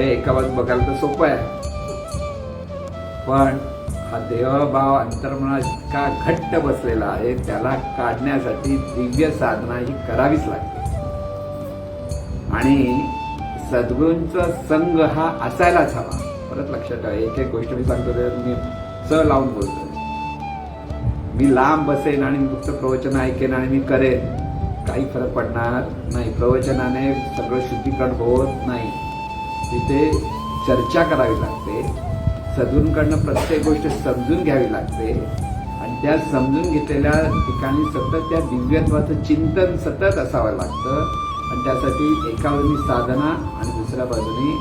आहे एका बाजू बघायला तर सोपं आहे. पण हा देहभाव अंतर्मनात इतका घट्ट बसलेला आहे त्याला काढण्यासाठी दिव्य साधना ही करावीच लागते. आणि सद्गुरूंचा संघ हा असायलाच हवा. परत लक्षात ठेवा एक एक गोष्ट मी सांगतो मी च लावून बोलतो मी लांब बसेन आणि फक्त प्रवचन ऐकेन आणि मी करेन. काही फरक पडणार नाही. प्रवचनाने सगळं शुद्धीकरण होत नाही. तिथे चर्चा करावी लागते. सदूंकडनं प्रत्येक गोष्ट समजून घ्यावी लागते. आणि त्या समजून घेतलेल्या ठिकाणी सतत त्या दिव्यत्वाचं चिंतन सतत असावं लागतं. आणि त्यासाठी एका बाजूनी साधना आणि दुसऱ्या बाजूनी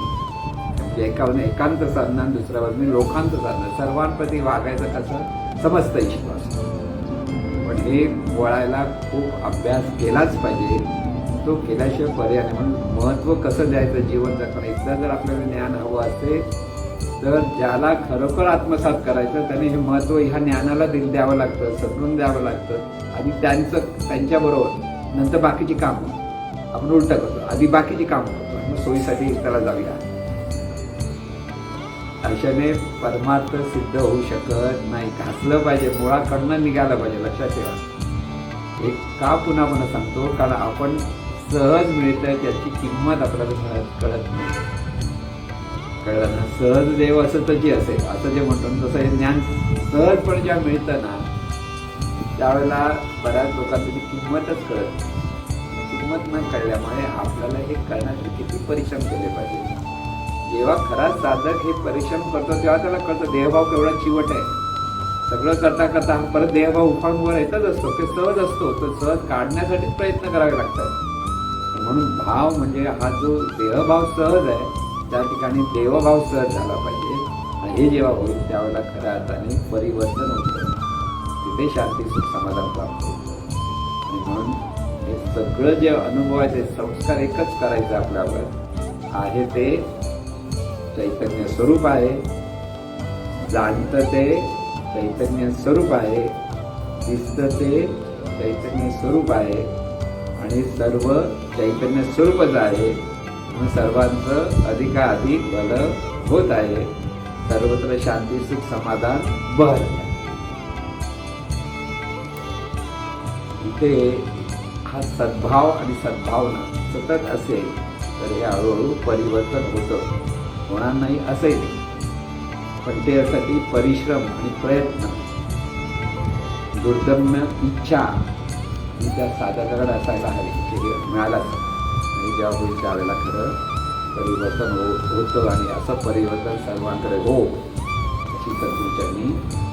म्हणजे एका बाजूने एकांत साधना आणि दुसऱ्या बाजूने लोकांत साधना. सर्वांप्रती वागायचं कसं? समजतं विश्वास पण हे वळायला खूप अभ्यास केलाच पाहिजे. तो केल्याशिवाय पर्याय नाही. म्हणून महत्त्व कसं द्यायचं जीवन जगताना? एकदा जर आपल्याला ज्ञान हवं असेल तर ज्याला खरोखर आत्मसात करायचं त्याने हे महत्त्व ह्या ज्ञानाला दिल द्यावं लागतं समजून द्यावं लागतं. आणि त्यांचं त्यांच्याबरोबर नंतर बाकीची कामं. आपण उलटं करतो. आधी बाकीची कामं करतो. आणि मग सोयीसाठी त्याला जाऊया. अशाने परमार्थ सिद्ध होऊ शकत नाही. घासलं पाहिजे. मुळाकडनं निघालं पाहिजे. लक्षात ठेवा. एक का पुन्हा पुन्हा सांगतो? कारण आपण सहज मिळतं त्याची किंमत आपल्याला कळत नाही. कळलं ना सहज देव असं तशी असेल असं जे म्हणतो तसं हे ज्ञान सहजपणे जेव्हा मिळतं ना त्यावेळेला बऱ्याच लोकांना ती किंमतच कळत किंमत न कळल्यामुळे आपल्याला हे करण्यासाठी किती परिश्रम केले पाहिजे. जेव्हा खरा साधक हे परिश्रम करतो तेव्हा त्याला कळतं देहभाव केवढा चिवट आहे. सगळं करता करता हा परत देहभाव उफाळून येतच असतो ते सहज असतो तर सहज काढण्यासाठीच प्रयत्न करावे लागतात. म्हणून भाव म्हणजे हा जो देहभाव सहज आहे त्या ठिकाणी देवभाव सहज झाला पाहिजे. आणि हे जेव्हा होईल त्यावेळेला खऱ्या अर्थाने परिवर्तन होतं. तिथे शांती सुख समाधान प्राप्त होतं. आणि म्हणून हे सगळं जे अनुभव आहे ते संस्कार एकच करायचं आपल्यावर आहे ते चैतन्य स्वरूप आहे. जाणतं ते चैतन्य स्वरूप आहे. दिसतं ते चैतन्य स्वरूप आहे. आणि सर्व चैतन्य स्वरूपच आहे सर्वांचं अधिकाधिक भलं होत आहे. सर्वत्र शांती सुख समाधान बर. इथे हा सद्भाव आणि सद्भावना सतत असेल तर हे हळूहळू परिवर्तन होतं. होणार नाही असेल पण त्यासाठी परिश्रम आणि प्रयत्न. दुर्दम्य इच्छा ही त्या साधकाकडे असायला हवी की हे आणि जेव्हा होईल त्यावेळेला खरं परिवर्तन हो होतं आणि असं परिवर्तन सर्वांकडे हो अशी सद्गुरूच्यांनी